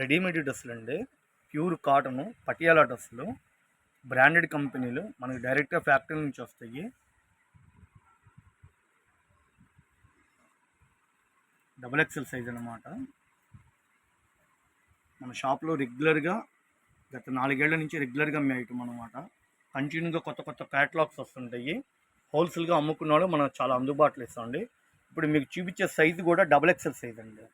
Readymade డ్రెస్సులు అండి pure cotton Patiala డ్రెస్సులు. బ్రాండెడ్ కంపెనీలు మనకి డైరెక్ట్గా ఫ్యాక్టరీ నుంచి వస్తాయి. డబుల్ ఎక్సెల్ సైజ్ అనమాట మన షాప్లో రెగ్యులర్గా గత నాలుగేళ్ళ నుంచి రెగ్యులర్గా మీ ఐటమ్ అనమాట కంటిన్యూగా కొత్త కొత్త క్యాటలాగ్స్ వస్తుంటాయి. హోల్సేల్గా అమ్ముకున్న వాళ్ళు మనం చాలా అందుబాటులో ఇస్తామండి. ఇప్పుడు మీకు చూపించే సైజు కూడా డబుల్ ఎక్సెల్ సైజ్ అండి.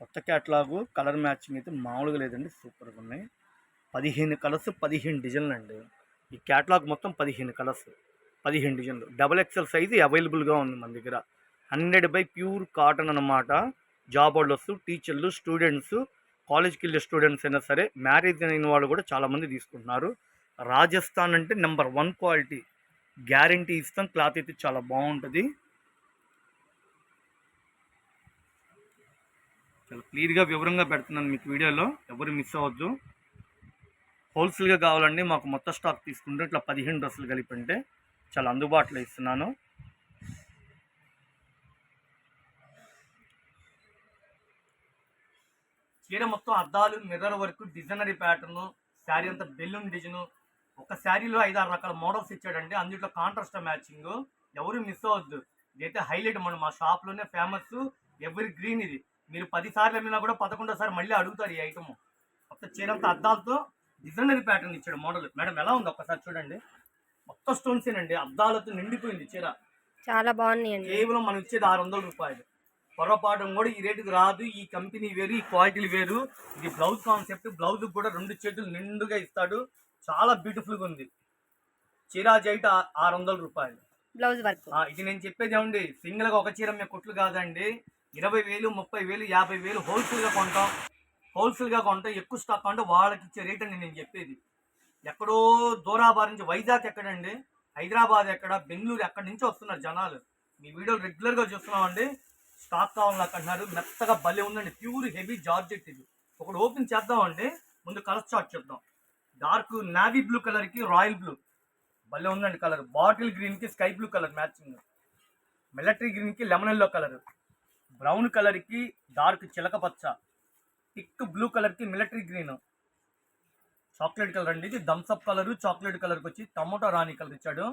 కొత్త క్యాట్లాగు కలర్ మ్యాచింగ్ అయితే మామూలుగా లేదండి సూపర్గా ఉన్నాయి. పదిహేను కలర్స్ పదిహేను డిజైన్లు అండి ఈ క్యాట్లాగ్ మొత్తం పదిహేను కలర్స్ పదిహేను డిజైన్లు. డబల్ ఎక్సెల్ సైజు అవైలబుల్గా ఉంది మన దగ్గర. హండ్రెడ్ బై ప్యూర్ కాటన్ అన్నమాట. జాబ్ హోల్డర్స్ టీచర్లు స్టూడెంట్స్ కాలేజ్కి వెళ్ళే స్టూడెంట్స్ అయినా సరే మ్యారేజ్ అయిన వాళ్ళు కూడా చాలామంది తీసుకుంటున్నారు. రాజస్థాన్ అంటే నెంబర్ వన్ క్వాలిటీ. గ్యారంటీ ఇస్తాం క్లాత్ అయితే చాలా బాగుంటుంది. చాలా క్లియర్గా వివరంగా పెడుతున్నాను మీకు వీడియోలో. ఎవరు మిస్ అవ్వద్దు. హోల్సేల్గా కావాలండి మాకు మొత్తం స్టాక్ తీసుకుంటే ఇట్లా పదిహేను డ్రెస్సులు కలిపి అంటే చాలా అందుబాటులో ఇస్తున్నాను. చీర మొత్తం అద్దాలు మిర్రర్ వరకు డిజైనరీ ప్యాటర్ను శారీ అంతా బెలూన్ డిజైన్. ఒక శారీలో ఐదు ఆరు రకాల మోడల్స్ ఇచ్చాడండి. అందులో కాంట్రాస్ట్ మ్యాచింగ్ ఎవరు మిస్ అవ్వద్దు. ఇదైతే హైలైట్ మనం మా షాప్లోనే ఫేమస్ ఎవరి గ్రీన్ ఇది. మీరు పది సార్లు అమ్మినా కూడా పదకొండో సారి మళ్ళీ అడుగుతారు ఈ ఐటమ్ మొత్తం చీర అంతా అద్దాలతో డిజైనరీ ప్యాటర్న్ ఇచ్చాడు మోడల్ మేడం ఎలా ఉంది ఒక్కసారి చూడండి. మొత్తం స్టోన్స్ ఏనండి. అద్దాలతో నిండిపోయింది చీర. చాలా బాగున్నాయండి. కేవలం మనం ఇచ్చేది ఆరు వందల రూపాయలు. పొరపాటు కూడా ఈ రేటుకి రాదు. ఈ కంపెనీ వేరు ఈ క్వాలిటీలు వేరు. ఇది బ్లౌజ్ కాన్సెప్ట్ బ్లౌజ్ కూడా రెండు చేతులు నిండుగా ఇస్తాడు. చాలా బ్యూటిఫుల్గా ఉంది. చీరా జైట్ ఆరు వందల రూపాయలు. బ్లౌజ్ వర్క్ ఇది నేను చెప్పేది ఏమండి? సింగిల్గా ఒక చీర మీ కొట్లు కాదండి. ఇరవై వేలు ముప్పై వేలు యాభై వేలు హోల్సేల్గా కొంటాం. హోల్సేల్గా కొంటాం ఎక్కువ స్టాక్ కొంటే వాళ్ళకి ఇచ్చే రేట్ అండి నేను చెప్పేది. ఎక్కడో దూరాబాద్ నుంచి వైజాగ్ ఎక్కడండి? హైదరాబాద్ ఎక్కడ? బెంగళూరు ఎక్కడి నుంచి వస్తున్నారు జనాలు. మీ వీడియో రెగ్యులర్గా చూస్తున్నామండి. స్టాక్ కావాలని నాకు అంటున్నారు మెత్తగా భలే ఉందండి. ప్యూర్ హెవీ జార్జెట్ ఇది. ఒకటి ఓపెన్ చేద్దామండి. ముందు కలర్ చార్ట్ చూద్దాం డార్క్ నావీ బ్లూ కలర్కి రాయల్ బ్లూ. భలే ఉందండి కలర్. బాటిల్ గ్రీన్కి sky blue colour matching. Military గ్రీన్కి లెమన్ ఎల్లో కలర్. బ్రౌన్ కలర్కి డార్క్ చిలక పచ్చ టిక్ బ్లూ కలర్కి మిలిటరీ గ్రీన్. చాక్లెట్ కలర్ అండి ఇది. థమ్స్అప్ కలర్ చాక్లెట్ కలర్కి వచ్చి టమోటా రాణి కలర్ ఇచ్చాడు.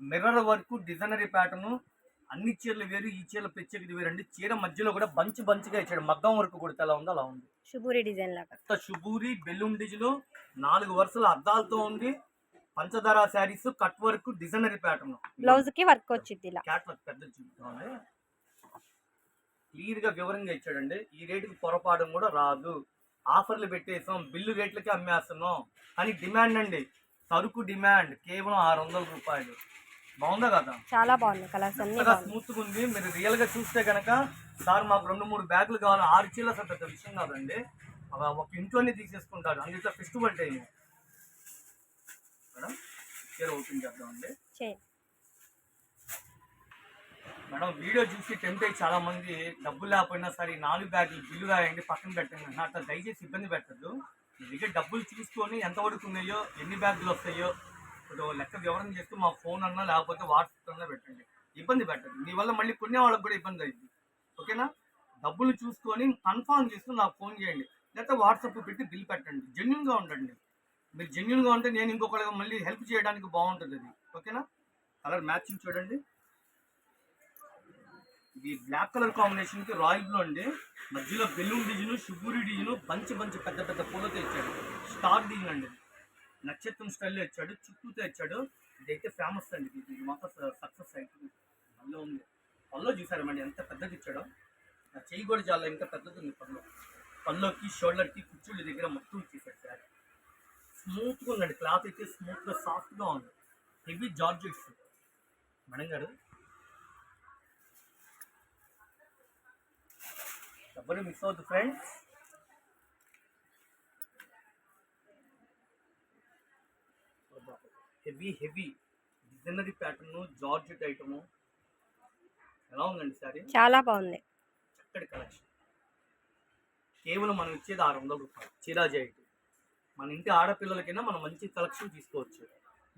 మిర్రర్ వర్క్ డిజైనరీ ప్యాటర్న్ అన్ని చీరలు వేరు ఈ చీరలు ప్రత్యేకత వేరు అండి చీర మధ్యలో కూడా బంచి బంచిగా ఇచ్చాడు. మగ్గం వర్క్ కూడా ఎలా ఉందో అలా ఉంది. శుభూరి డిజైన్ లాగా. శుభూరి బెలూన్ డిజైన్ నాలుగు వరుసల అద్దాలతో ఉంది. పంచదార saris cut work designer pattern. బ్లౌజ్కి వర్క్ వచ్చింది ఇలా. క్యాట్ వర్క్ పెద్ద చూపుతామండి క్లియర్గా వివరంగా ఇచ్చాడండి. ఈ రేటుకి పొరపాటు కూడా రాదు. ఆఫర్లు పెట్టేసాం బిల్లు రేట్లకి అమ్మేస్తున్నాం కానీ డిమాండ్ అండి. సరుకు డిమాండ్ కేవలం ఆరు వందల రూపాయలు. బాగుందా కదా? చాలా కలర్స్ కొత్తగా బాగున్నాయి. స్మూత్గా ఉంది. మీరు రియల్గా చూస్తే కనుక సార్ మాకు రెండు మూడు బ్యాగులు కావాలి. ఆరు చీరలు అసలు పెద్ద విషయం కాదండి. ఒక ఇంట్లోనే తీసేసుకుంటారు అందులో ఫెస్టివల్ టైం మేడం ఓపెన్ చేద్దామండి. మేడం వీడియో చూసి టెంప్ట్ అయ్యి చాలా మంది డబ్బులు లేకపోయినా సరే నాలుగు బ్యాగులు బిల్లు రాయండి పక్కన పెట్టండి అన్న అట్లా దయచేసి ఇబ్బంది పెట్టద్దు. మీ దగ్గర డబ్బులు చూసుకొని ఎంతవరకు ఉన్నాయో ఎన్ని బ్యాగులు వస్తాయో ఇప్పుడు లెక్క వివరణ చేస్తూ మా ఫోన్ అన్నా లేకపోతే వాట్సాప్ అన్నా పెట్టండి. ఇబ్బంది పెట్టదు మీ వల్ల మళ్ళీ కొనే వాళ్ళకి కూడా ఇబ్బంది అయింది ఓకేనా? డబ్బులు చూసుకొని కన్ఫామ్ చేసుకుని నాకు ఫోన్ చేయండి. లేకపోతే వాట్సాప్ పెట్టి బిల్ పెట్టండి. జెన్యున్గా ఉండండి. మీరు జెన్యున్గా ఉంటే నేను ఇంకొకరికి మళ్ళీ హెల్ప్ చేయడానికి బాగుంటుంది అది. ఓకేనా? కలర్ మ్యాచింగ్ చూడండి. ఇది బ్లాక్ కలర్ కాంబినేషన్కి రాయల్ బ్లూ అండి. మధ్యలో బెలూన్ డిజైన్ షుగూరి డిజైన్ బంచి బంచి పెద్ద పెద్ద పూలతో ఇచ్చాడు. స్టార్ డిజైన్ అండి. నక్షత్రం స్టైల్లో ఇచ్చాడు చుట్టూతో ఇచ్చాడు. ఇదైతే ఫేమస్ అండి. ఇది మాత్రం సక్సెస్ అవుతుంది పళ్ళు ఉంది. పళ్ళు చూసారమండి ఎంత పెద్దది ఇచ్చాడో. నా చెయ్యి కూడా చాలా ఇంకా పెద్దది ఉంది పళ్ళు. పళ్ళుకి షోల్డర్కి కుచ్చుళ్ళ దగ్గర మొత్తం ఇచ్చేసాడు సార్. స్మూత్గా ఉందండి. క్లాత్ అయితే స్మూత్గా సాఫ్ట్గా ఉంది. హెవీ జార్జెట్స్ మేడం గారు ఎవరు మిస్ అవుతుంది friends heavy heavy designer pattern georgette item ఎలా ఉందండి సారీ చాలా బాగుంది. చక్కటి కలెక్షన్ కేవలం మనం ఇచ్చేది ఆరు వందల రూపాయలు. చీరాజీ ఐటమ్ మన ఇంటి ఆడపిల్లలకైనా మనం మంచి కలెక్షన్ తీసుకోవచ్చు.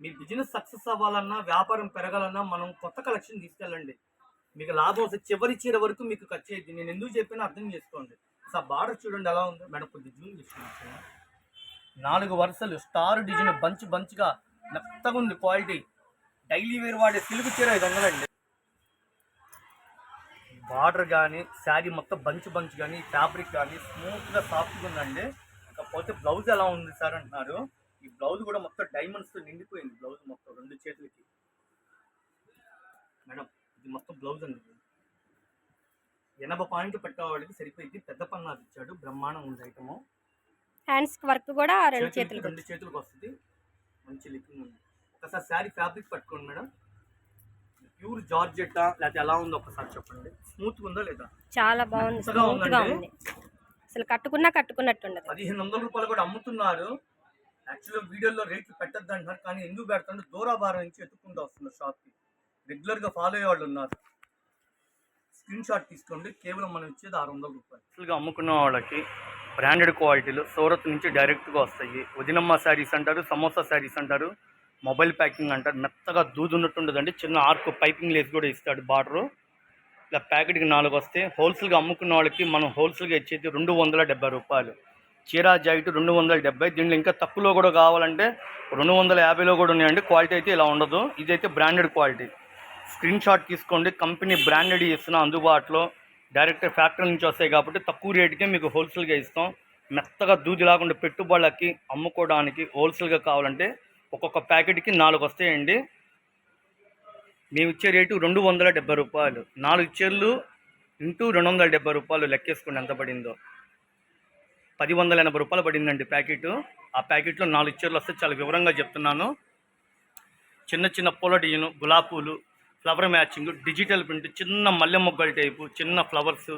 మీ బిజినెస్ సక్సెస్ అవ్వాలన్నా వ్యాపారం పెరగాలన్నా మనం కొత్త కలెక్షన్ తీసుకెళ్ళండి. మీకు లాభం వస్తే చివరి చీర వరకు మీకు ఖర్చు అయింది నేను ఎందుకు చెప్పినా అర్థం చేసుకోండి. అసలు బార్డర్ చూడండి ఎలా ఉంది. మేడం కొద్ది జూమ్ చేసుకోండి. నాలుగు వరుసలు స్టార్ డిజైన్ బంచ్ బంచ్గా మెత్తగా ఉంది క్వాలిటీ. డైలీ వేర్ వాడే సిల్క్ చీర ఇది వందలండి బార్డర్ కానీ శారీ మొత్తం బంచ్ బంచ్ కానీ ఫ్యాబ్రిక్ కానీ స్మూత్గా సాఫ్ట్గా ఉందండి. కాకపోతే బ్లౌజ్ ఎలా ఉంది సార్ అంటున్నారు. ఈ బ్లౌజ్ కూడా మొత్తం డైమండ్స్తో నిండిపోయింది బ్లౌజ్ మొత్తం రెండు చేతులకి. మేడం ఇది మొత్తం బ్లౌజ్ అండి ఎనభై పాయింట్ పెట్టేవాడికి సరిపోయింది. పెద్ద పన్నాది ఇచ్చాడు. బ్రహ్మాండం ఉంది ఐటము. హ్యాండ్స్ వర్క్ కూడా రెండు చేతులకి చేతులు రెండు చేతులకు వస్తుంది. మంచి లుకింగ్ ఉంది. ఒకసారి శారీ ఫ్యాబ్రిక్ పట్టుకోండి మేడం. ప్యూర్ జార్జెట్టా లేకపోతే ఎలా ఉందో ఒకసారి చెప్పండి. స్మూత్గా ఉందా లేదా? చాలా బాగుంది. స్మూత్గా. ఉంది. అసలు కట్టుకున్నా కట్టుకున్నట్టు ఉండదు. పదిహేను వందల రూపాయలు కూడా అమ్ముతున్నారు. యాక్చువల్గా వీడియోలో రేట్లు పెట్టద్దు అంటున్నారు కానీ ఎందుకు పెడతాడు దూరాభారం నుంచి ఎత్తుకుంటూ వస్తున్నారు షాప్కి. రెగ్యులర్గా ఫాలో అయ్యే వాళ్ళు ఉన్నారు. స్క్రీన్ షాట్ తీసుకోండి. కేవలం మనం ఇచ్చేది ఆరు వందల రూపాయలు. యాక్చువల్గా అమ్ముకున్న వాళ్ళకి బ్రాండెడ్ క్వాలిటీలు సూరత్ నుంచి డైరెక్ట్గా వస్తాయి. వదినమ్మ శారీస్ అంటారు సమోసా శారీస్ అంటారు మొబైల్ ప్యాకింగ్ అంటారు. మెత్తగా దూదు ఉన్నట్టుండదండి. చిన్న ఆర్క్ పైపింగ్ లేస్ కూడా ఇస్తాడు బార్డరు. ఇలా ప్యాకెట్కి నాలుగు వస్తే హోల్సేల్గా అమ్ముకున్న వాళ్ళకి మనం హోల్సేల్గా ఇచ్చేది రెండు వందల డెబ్బై రూపాయలు. చీరా జాకెట్ రెండు వందల డెబ్బై. దీంట్లో ఇంకా తక్కువలో కూడా కావాలంటే రెండు వందల యాభైలో కూడా ఉన్నాయండి. క్వాలిటీ అయితే ఇలా ఉండదు. ఇదైతే బ్రాండెడ్ క్వాలిటీ స్క్రీన్ షాట్ తీసుకోండి. కంపెనీ బ్రాండెడ్ ఇస్తున్న అందుబాటులో డైరెక్ట్ ఫ్యాక్టరీ నుంచి వస్తాయి కాబట్టి తక్కువ రేటుకే మీకు హోల్సేల్గా ఇస్తాం. మెత్తగా దూది లేకుండా పెట్టుబడులకి అమ్ముకోవడానికి హోల్సేల్గా కావాలంటే ఒక్కొక్క ప్యాకెట్కి నాలుగు వస్తాయండి. మేము ఇచ్చే రేటు రెండు వందల డెబ్బై రూపాయలు. నాలుగు చీరలు ఇంటూ రెండు వందల డెబ్బై రూపాయలు లెక్కేసుకోండి ఎంత పడిందో? పది వందల ఎనభై రూపాయలు పడిందండి ప్యాకెట్. ఆ ప్యాకెట్లో నాలుగు చీరలు వస్తే చాలా వివరంగా చెప్తున్నాను. చిన్న చిన్న పూల డిజైన్ గులాబీ పూలు ఫ్లవర్ మ్యాచింగ్ డిజిటల్ ప్రింట్ చిన్న మల్లె మొగ్గల టైపు చిన్న ఫ్లవర్స్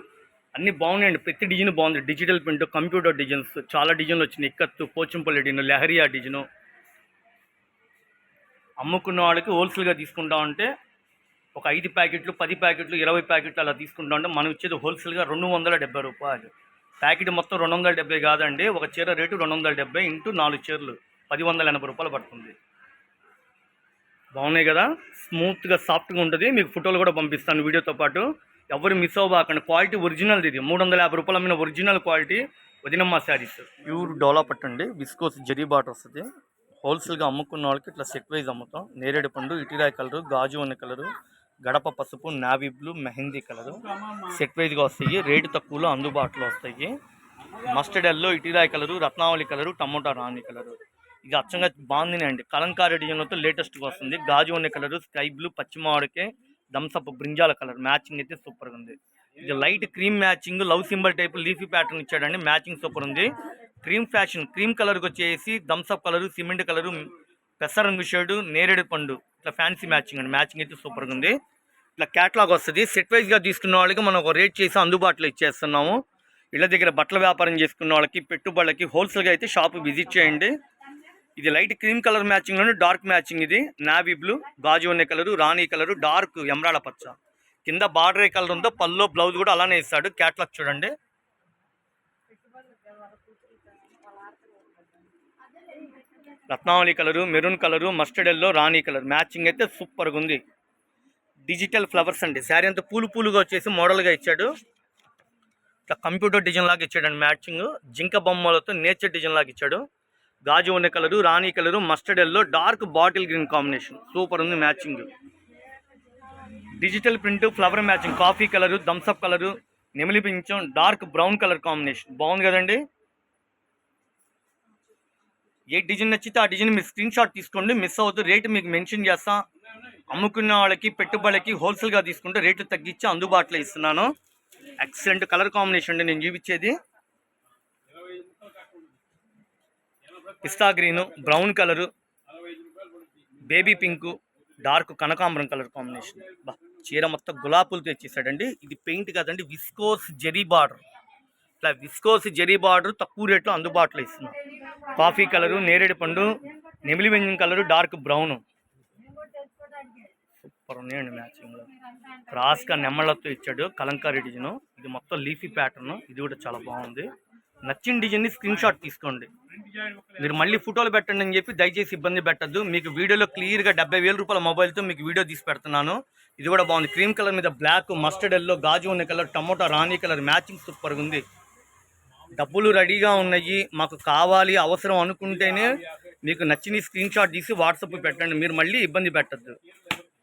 అన్నీ బాగున్నాయండి. ప్రతి డిజైన్ బాగుంది. డిజిటల్ ప్రింట్ కంప్యూటర్ డిజైన్స్ చాలా డిజైన్లు వచ్చినాయి. ఇక్కత్తు పోచంపల్లి డిజైన్ లెహరియా డిజైన్ అమ్ముకున్న వాళ్ళకి హోల్సేల్గా తీసుకుంటా ఉంటే ఒక ఐదు ప్యాకెట్లు పది ప్యాకెట్లు ఇరవై ప్యాకెట్లు అలా తీసుకుంటా ఉంటే మనం ఇచ్చేది హోల్సేల్గా రెండు వందల డెబ్బై రూపాయలు. ప్యాకెట్ మొత్తం రెండు వందల డెబ్బై కాదండి. ఒక చీర రేటు రెండు వందల డెబ్బై ఇంటూ నాలుగు చీరలు పది వందల ఎనభై రూపాయలు పడుతుంది. బాగున్నాయి కదా? స్మూత్గా సాఫ్ట్గా ఉంటుంది. మీకు ఫోటోలు కూడా పంపిస్తాను వీడియోతో పాటు. ఎవరు మిస్ అవ్వకండి. క్వాలిటీ ఒరిజినల్ ఇది. మూడు వందల యాభై రూపాయల మీద ఒరిజినల్ క్వాలిటీ వదినమ్మ శారీస్. ప్యూర్ డోలా పట్టండి విస్కోస్ జరీ బాట్ వస్తుంది హోల్సేల్గా అమ్ముకున్న వాళ్ళకి ఇట్లా సెట్ వైజ్ అమ్ముతాం. నేరేడు పండు ఇటిరాయి కలరు గాజు ఉన్న కలరు గడప పసుపు navy blue mehndi colour. Set వైజ్గా వస్తాయి. రేటు తక్కువలో అందుబాటులో వస్తాయి. మస్టర్డ్ ఎల్లో ఇటిరాయి కలరు రత్నావళి కలరు టమోటా రాణి కలరు. ఇది అచ్చంగా బాగుంది అండి కలంకారీ డిజైన్లతో లేటెస్ట్గా వస్తుంది. గాజు ఉన్న కలరు స్కై బ్లూ పచ్చిమామిడికే థమ్స్అప్ బ్రింజాల కలర్. మ్యాచింగ్ అయితే సూపర్గా ఉంది. ఇది light cream matching love symbol type leafy pattern ఇచ్చాడండి. మ్యాచింగ్ సూపర్ ఉంది. క్రీమ్ ఫ్యాషన్ క్రీమ్ కలర్కి వచ్చేసి Thums Up colour cement colour పెసరంగు shade నేరేడు పండు. ఇట్లా ఫ్యాన్సీ మ్యాచింగ్ అండి. మ్యాచింగ్ అయితే సూపర్గా ఉంది. ఇట్లా క్యాట్లాగ్ వస్తుంది. సెట్ వైజ్గా తీసుకున్న వాళ్ళకి మనం ఒక రేట్ చేసి అందుబాటులో ఇచ్చేస్తున్నాము. ఇళ్ళ దగ్గర బట్టల వ్యాపారం చేసుకున్న వాళ్ళకి పెట్టుబడులకి హోల్సేల్గా అయితే షాప్ విజిట్ చేయండి. ఇది లైట్ క్రీమ్ కలర్ మ్యాచింగ్లోనే డార్క్ మ్యాచింగ్ ఇది. నావీ బ్లూ గాజు ఉన్న కలరు రాణి కలరు డార్క్ ఎమరాడ పచ్చ. కింద బార్డర్ కలర్ ఉందో పల్లో బ్లౌజ్ కూడా అలానే ఇస్తాడు. క్యాట్లాగ్ చూడండి. రత్నావళి colour maroon colour mustard yellow రాణి కలర్. మ్యాచింగ్ అయితే సూపర్గా ఉంది. డిజిటల్ ఫ్లవర్స్ అండి. శారీ అంతా పూలు పూలుగా వచ్చేసి మోడల్గా ఇచ్చాడు. కంప్యూటర్ డిజైన్ లాగా ఇచ్చాడండి మ్యాచింగ్. జింక బొమ్మలతో నేచర్ డిజైన్ లాగా ఇచ్చాడు. గాజు ఉన్న కలరు రాణి colour mustard yellow dark bottle green combination super ఉంది matching digital print flower matching coffee colour Thums Up colour నెమిలి పించం డార్క్ బ్రౌన్ కలర్ కాంబినేషన్ బాగుంది కదండి? ఏ డిజైన్ నచ్చితే ఆ డిజైన్ మీరు స్క్రీన్ షాట్ తీసుకోండి మిస్ అవుతుంది రేటు మీకు మెన్షన్ చేస్తా. అమ్ముకున్న వాళ్ళకి పెట్టుబడికి హోల్సేల్గా తీసుకుంటే రేట్లు తగ్గించి అందుబాటులో ఇస్తున్నాను. ఎక్సలెంట్ కలర్ కాంబినేషన్ అండి నేను చూపించేది. పిస్తా green brown colour baby pink dark కనకాంబరం కలర్ కాంబినేషన్. బా చీర మొత్తం గులాపులు తెచ్చేసాడండి ఇది పెయింట్ కాదండి విస్కోస్ జెరీ బార్డర్. ఇట్లా విస్కోస్ జెరీ బార్డర్ తక్కువ రేట్లో అందుబాటులో ఇస్తున్నాం. కాఫీ కలరు నేరేడు పండు నెమిలి వెంజన్ కలరు డార్క్ బ్రౌను. సూపర్ ఉన్నాయండి మ్యాచింగ్లో క్రాస్గా నెమ్మళ్ళతో ఇచ్చాడు కలంకారీ డిజైన్. ఇది మొత్తం లీఫీ ప్యాటర్న్. ఇది కూడా చాలా బాగుంది. నచ్చిన డిజైన్ని స్క్రీన్ షాట్ తీసుకోండి. మీరు మళ్ళీ ఫోటోలు పెట్టండి అని చెప్పి దయచేసి ఇబ్బంది పెట్టద్దు. మీకు వీడియోలో క్లియర్గా డెబ్బై వేల రూపాయల మొబైల్తో మీకు వీడియో తీసి పెడుతున్నాను. ఇది కూడా బాగుంది. క్రీమ్ కలర్ మీద బ్లాక్ మస్టర్డ్ ఎల్లో గాజు ఉన్న కలర్ టమోటా రాణి కలర్ మ్యాచింగ్ సూపర్గా ఉంది. డబ్బులు రెడీగా ఉన్నాయి. మాకు కావాలి అవసరం అనుకుంటేనే మీకు నచ్చిన స్క్రీన్ షాట్ తీసి వాట్సాప్ పెట్టండి. మీరు మళ్ళీ ఇబ్బంది పెట్టద్దు.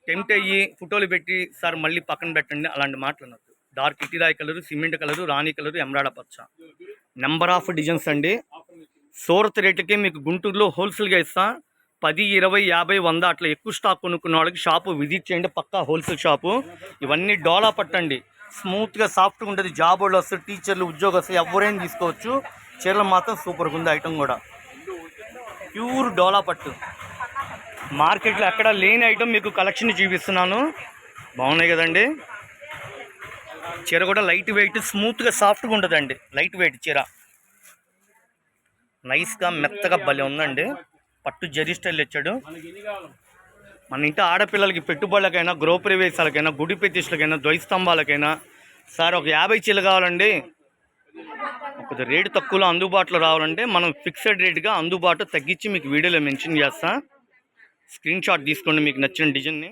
టెంప్ట్ అయ్యి ఫోటోలు పెట్టి సార్ మళ్ళీ పక్కన పెట్టండి. అలాంటి మాటలు డార్క్ ఇటీరాయి కలరు సిమెంట్ కలరు రాణి కలరు ఎమరాడ పచ్చ. నెంబర్ ఆఫ్ డిజైన్స్ అండి. సూరత్ రేటుకే మీకు గుంటూరులో హోల్సేల్గా ఇస్తా. పది ఇరవై యాభై వంద అట్లా ఎక్కువ స్టాక్ కొనుక్కున్న వాళ్ళకి షాపు విజిట్ చేయండి. పక్కా హోల్సేల్ షాపు ఇవన్నీ డోలా పట్టండి. స్మూత్గా సాఫ్ట్గా ఉంటుంది. జాబ్ వాళ్ళు వస్తారు టీచర్లు ఉద్యోగస్తులు ఎవరైనా తీసుకోవచ్చు. చీరలు మాత్రం సూపర్గా ఉంది ఐటమ్ కూడా. ప్యూర్ డోలా పట్టు. మార్కెట్లో ఎక్కడ లేని ఐటమ్ మీకు కలెక్షన్ చూపిస్తున్నాను. బాగున్నాయి కదండి. చీర కూడా లైట్ వెయిట్ స్మూత్గా సాఫ్ట్గా ఉంటుందండి. లైట్ వెయిట్ చీర. నైస్గా మెత్తగా భలే ఉందండి. పట్టు జరీ స్టైల్ ఇచ్చాడు. మన ఇంటి ఆడపిల్లలకి పెట్టుబడులకైనా గృహప్రవేశాలకైనా గుడి ప్రతిష్టలకైనా ద్వైస్తంభాలకైనా సార్ ఒక యాభై చీరలు కావాలండి. కొద్దిగా రేటు తక్కువలో అందుబాటులో రావాలంటే మనం ఫిక్స్డ్ రేట్గా అందుబాటులో తగ్గించి మీకు వీడియోలో మెన్షన్ చేస్తాను స్క్రీన్ షాట్ తీసుకోండి మీకు నచ్చిన డిజైన్ని.